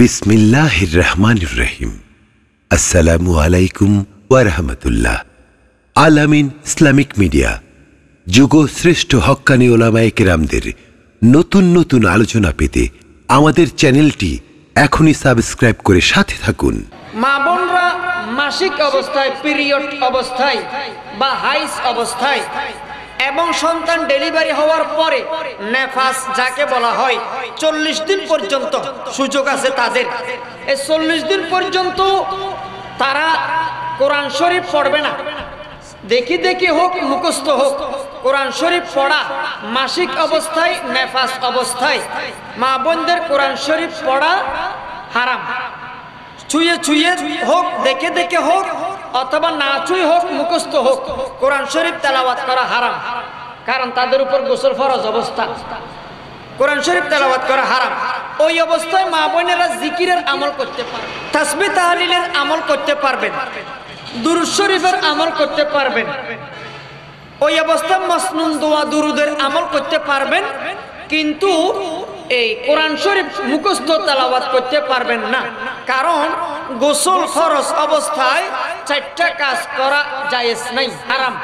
বিসমিল্লাহির রহমানির রহিম আসসালামু আলাইকুম ওয়ারহমতুল্লাহ আলামিন ইসলামিক মিডিয়া, যুগ শ্রেষ্ঠ হক্কানি ওলামায়ে কেরামদের নতুন নতুন আলোচনা পেতে আমাদের চ্যানেলটি এখনই সাবস্ক্রাইব করে সাথে থাকুন। মা বোনরা মাসিক অবস্থায়, পিরিয়ড অবস্থায় বা হাইস অবস্থায় এবং সন্তান ডেলিভারি হওয়ার পরে নেফাস যাকে বলা হয়, চল্লিশ দিন পর্যন্ত সুযোগ আছে তাদের। এই চল্লিশ দিন পর্যন্ত তারা কোরআন শরীফ পড়বে না। দেখি দেখি হোক, মুখস্থ হোক, কোরআন শরীফ পড়া মাসিক অবস্থায়, নেফাস অবস্থায়। মা বোনদের কোরআন শরীফ পড়া হারাম। ছুঁয়ে ছুঁয়ে হোক, দেখে দেখে হোক অথবা নাচুই হোক, মুখস্থ হোক, কোরআন শরীফ তেলাওয়াত করা হারাম। কারণ তাদের উপর গোসল ফরজ অবস্থা। কোরআন শরীফ তেলাওয়াত করা হারাম। ওই অবস্থায় মা বোনেরা জিকিরের আমল করতে পারবে তাসবি তাহলিলের আমল করতে পারবেন। দুরুদ শরীফের আমল করতে পারবেন। ওই অবস্থায় মসনুন দোয়া দুরুদের আমল করতে পারবেন। কিন্তু এই কোরআন শরীফ মুখস্থ তালাবাত করতে পারবেন না। কারণ গোসল ফরজ অবস্থায় চারটা কাজ করা জায়েজ নাই, হারাম।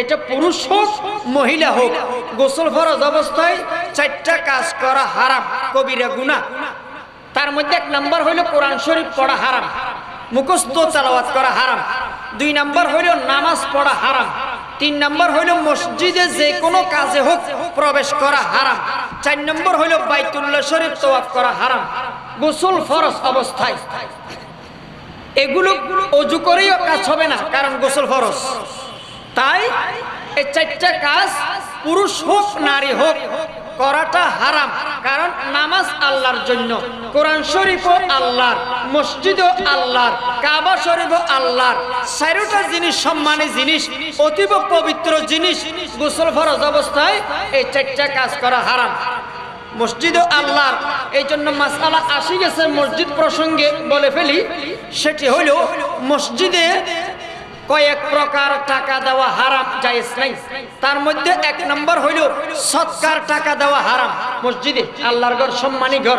এটা পুরুষ হোক, মহিলা হোক, গোসল ফরজ অবস্থায় চারটা কাজ করা হারাম, কবিরা গুণা তার মধ্যে এক নাম্বার হইল কোরআন শরীফ পড়া হারাম, মুখস্থ তালাওয়াত করা হারাম। দুই নাম্বার হইল নামাজ পড়া হারাম। তিন নম্বর হইল মসজিদে যে কোনো কাজে হোক প্রবেশ করা হারাম। চার নম্বর হইল বাইতুল্লাহ শরীফ তোয়াফ করা হারাম। গোসল ফরজ অবস্থায়। এগুলো অজু করেও কাজ হবে না, কারণ গোসল ফরজ। তাই এই চারটা কাজ পুরুষ হোক, নারী হোক, করাটা হারাম, কারণ নামাজ আল্লাহর জন্য। কোরআন শরীফ শরীফও আল্লাহর, মসজিদও আল্লাহর, কাবা শরীফও আল্লাহর। চারোটা জিনিস সম্মানী জিনিস, অতীব পবিত্র জিনিস, গোসল ফরজ অবস্থায় এই চারটা কাজ করা হারাম। মসজিদও আল্লাহর এই জন্য মাসালা আসি গেছে মসজিদ প্রসঙ্গে বলে ফেলি সেটি হইল মসজিদে কয়েক প্রকার টাকা দেওয়া হারাম জায়েজ নাই। তার মধ্যে এক নম্বর হইল সৎকার টাকা দেওয়া হারাম মসজিদে, আল্লাহর ঘর, সম্মানী ঘর।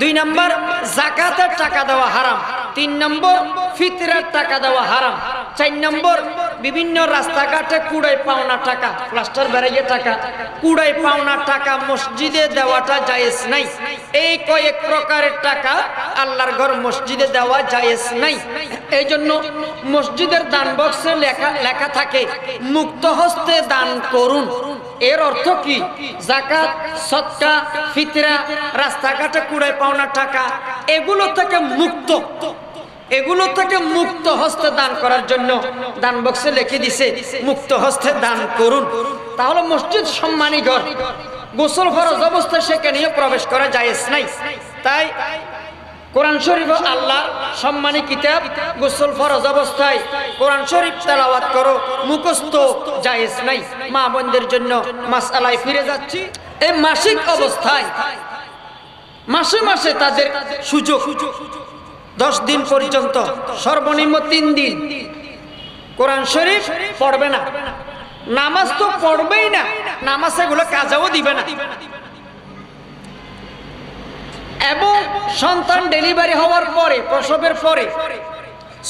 দুই নম্বর, জাকাতের টাকা দেওয়া হারাম। তিন নম্বর, ফিতরের টাকা দেওয়া হারাম। চার নম্বর, বিভিন্ন রাস্তাঘাটে কুড়াই পাওনা টাকা, প্লাস্টার বেড়াইয়ে টাকা, কুড়াই পাওনা টাকা মসজিদে দেওয়াটা জায়েজ নাই। এই কয়েক প্রকারের টাকা আল্লাহর ঘর মসজিদে দেওয়া জায়েজ নাই। এই জন্য মসজিদের দান বক্সে লেখা লেখা থাকে, মুক্ত হস্তে দান করুন। এর অর্থ কি? জাকাত সৎকা, ফিতরা, রাস্তাঘাটে কুড়াই পাওনা টাকা, এগুলো থেকে মুক্ত। এগুলো থেকে মুক্ত হস্তে দান করার জন্য দান বক্সে লিখে দিছে, মুক্ত হস্তে দান করুন। তাহলে মসজিদ সম্মানী ঘর, গোসল ফরজ অবস্থায় সেখানেও প্রবেশ করা যায় নাই। তাই কোরআন শরীফ আল্লাহ সম্মানী কিতাব গোসল ফরজ অবস্থায় কোরআন শরীফ তেলাওয়াত করো, মুখস্থ জায়েজ নাই। মা বোনদের জন্য মাসালায় ফিরে যাচ্ছি। এই মাসিক অবস্থায় মাসে মাসে তাদের সুযোগ দশ দিন পর্যন্ত, সর্বনিম্ন তিন দিন। কোরআন শরীফ পড়বে না। নামাজ তো পড়বেই না। নামাজ এগুলো কাজাও দিবে না। এবং সন্তান ডেলিভারি হওয়ার পরে, প্রসবের পরে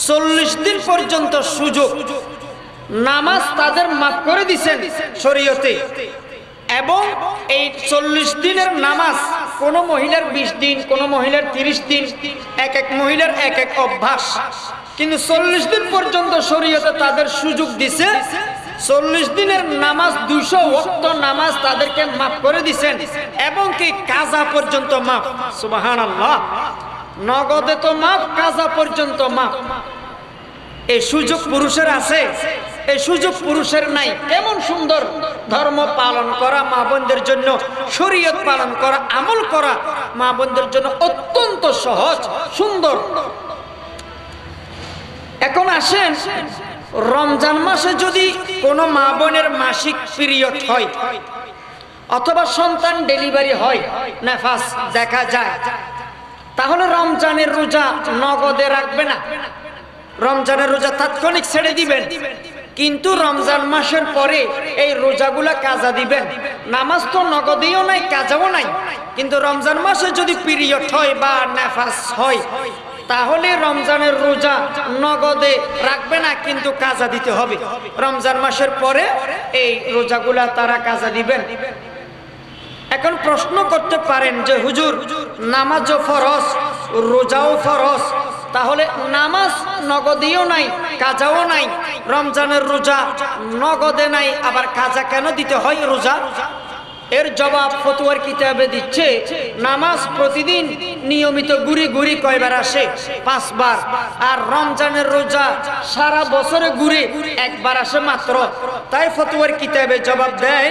চল্লিশ দিন পর্যন্ত সুযোগ। নামাজ তাদের মাফ করে দিছেন শরীয়তে। এবং এই চল্লিশ দিনের নামাজ কোন মহিলার বিশ দিন, কোন মহিলার তিরিশ দিন, এক এক মহিলার এক এক অভ্যাস। কিন্তু চল্লিশ দিন পর্যন্ত শরীয়তে তাদের সুযোগ দিছে, চল্লিশ দিনের নামাজ দুইশো ওক্ত নামাজ তাদেরকে মাফ করে দিছেন, এবং কি কাজা পর্যন্ত মাফ। সুবাহান নগদে তো মাফ, কাজা পর্যন্ত মাফ। এই সুযোগ পুরুষের আছে, এই সুযোগ পুরুষের নাই। কেমন সুন্দর। ধর্ম পালন করা, মা বোনদের জন্য শরীয়ত পালন করা, আমল করা মা বোনদের জন্য অত্যন্ত সহজ, সুন্দর। এখন আসেন, রমজান মাসে যদি কোনো মা বোনের মাসিক পিরিয়ড হয়, অথবা সন্তান ডেলিভারি হয়, নেফাস দেখা যায়, তাহলে রমজানের রোজা নগদে রাখবে না। রমজানের রোজা তাৎক্ষণিক ছেড়ে দিবেন। কিন্তু রমজান মাসের পরে এই রোজাগুলা কাজা দিবেন। নামাজ তো নগদেও নাই, কাজাও নাই। কিন্তু রমজান মাসে যদি পিরিয়ড হয় বা নাফাস হয়, তাহলে রমজানের রোজা নগদে রাখবে না, কিন্তু কাজা দিতে হবে। রমজান মাসের পরে এই রোজাগুলা তারা কাজা দিবেন। এখন প্রশ্ন করতে পারেন যে, হুজুর, নামাজও ফরজ, রোজাও ফরজ তাহলে নামাজ নগদিও নাই, কাজাও নাই, রমজানের রোজা নগদে নাই, আবার কাজা কেন দিতে হয় রোজা? এর জবাব ফতুয়ার কিতাবে দিচ্ছে, নামাজ প্রতিদিন নিয়মিত গুড়ি গুড়ি কয়বার আসে? পাঁচবার। আর রমজানের রোজা সারা বছরে ঘুরে একবার আসে মাত্র। তাই ফতুয়ার কিতাবে জবাব দেয়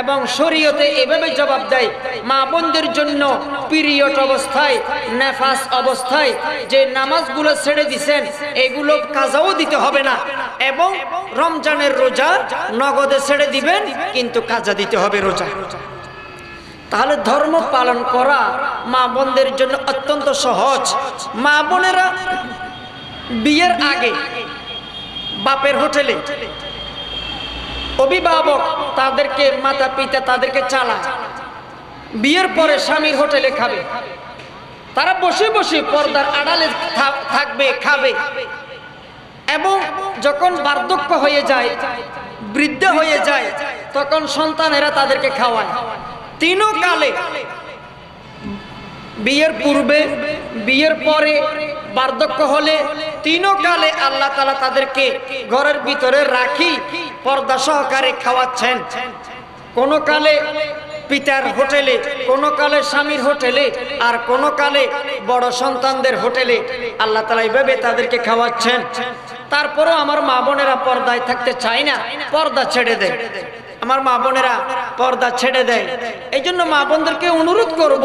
এবং শরীয়তে এভাবে জবাব দেয়, মা বোনদের জন্য পিরিয়ড অবস্থায়, নেফাস অবস্থায় যে নামাজগুলো ছেড়ে দিছেন, এগুলো কাজাও দিতে হবে না। এবং রমজানের রোজা নগদে ছেড়ে দিবেন, কিন্তু কাজা দিতে হবে রোজা। তাহলে ধর্ম পালন করা মা বোনদের জন্য অত্যন্ত সহজ। মা বোনেরা বিয়ের আগে বাপের হোটেলে অভিভাবক তাদেরকে মাতা পিতা তাদেরকে চালায়। বিয়ের পরে স্বামীর হোটেলে খাবে। তারা বসে বসে পর্দার আড়ালে থাকবে, খাবে। এবং যখন বার্ধক্য হয়ে যায়, বৃদ্ধ হয়ে যায়, তখন সন্তানেরা তাদেরকে খাওয়ায়। তিনও কালে বিয়ের পূর্বে, বিয়ের পরে বার্ধক্য হলে তিনও কালে আল্লাহ তালা তাদেরকে ঘরের ভিতরে রাখি, পর্দা সহকারে খাওয়াচ্ছেন। কোন কালে পিতার হোটেলে, কোন কালে স্বামীর হোটেলে, আর কোন কালে বড় সন্তানদের হোটেলে আল্লাহ তালা এইভাবে তাদেরকে খাওয়াচ্ছেন। তারপরও আমার মা বোনেরা পর্দায় থাকতে চায় না, পর্দা ছেড়ে দেয়। আমার মা বোনেরা পর্দা ছেড়ে দেয়। এই জন্য মা বোনদেরকে অনুরোধ করব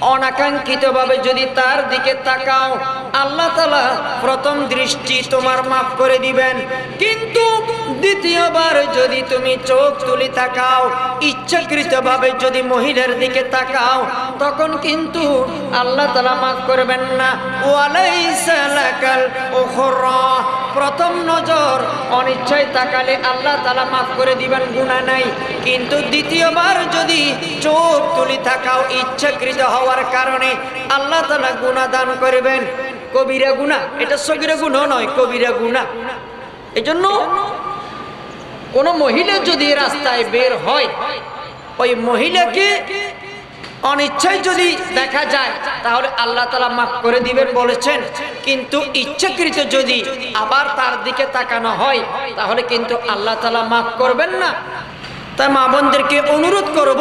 অনাকাঙ্ক্ষিতভাবে যদি তার দিকে তাকাও, আল্লাহ প্রথম দৃষ্টি তোমার মাফ করে দিবেন। কিন্তু দ্বিতীয়বার যদি তুমি চোখ তুলি তাকাও, ইচ্ছাকৃতভাবে যদি মহিলার দিকে তাকাও, তখন কিন্তু আল্লাহ তালা মাফ করবেন না। উখরা। প্রথম নজর অনিচ্ছায় তাকালে আল্লাহ তালা মাফ করে দিবেন গুণা নাই। কিন্তু দ্বিতীয়বার যদি চোখ তুলি থাকাও ইচ্ছাকৃত হওয়ার কারণে আল্লাহ তালা গুণা দান করবেন। কবিরা গুণা এটা সগিরা গুণও নয়, কবিরা গুণা এই জন্য কোনো মহিলা যদি রাস্তায় বের হয়, ওই মহিলাকে অনিচ্ছায় যদি দেখা যায়, তাহলে আল্লাহ তালা মাফ করে দিবেন বলেছেন। কিন্তু ইচ্ছাকৃত যদি আবার তার দিকে তাকানো হয়, তাহলে কিন্তু আল্লাহ তালা মাফ করবেন না। তাই মা বোনদেরকে অনুরোধ করব,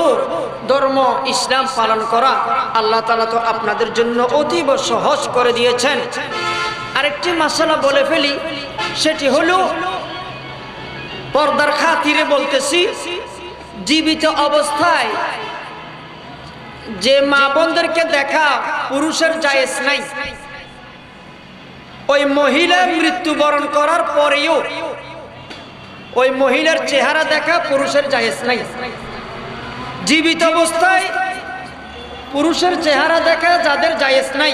ধর্ম, ইসলাম পালন করা আল্লাহ তালা তো আপনাদের জন্য অতীব সহজ করে দিয়েছেন। আরেকটি মাসালা বলে ফেলি, সেটি হলো পর্দার খাতিরে বলতেছি, জীবিত অবস্থায় যে মা বোনদেরকে দেখা পুরুষের জায়েজ নাই। ওই মহিলা মৃত্যুবরণ করার পরেও ওই মহিলার চেহারা দেখা পুরুষের জায়েজ নাই। জীবিত অবস্থায় পুরুষের চেহারা দেখা যাদের জায়েজ নাই,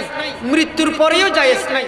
মৃত্যুর পরেও জায়েজ নাই।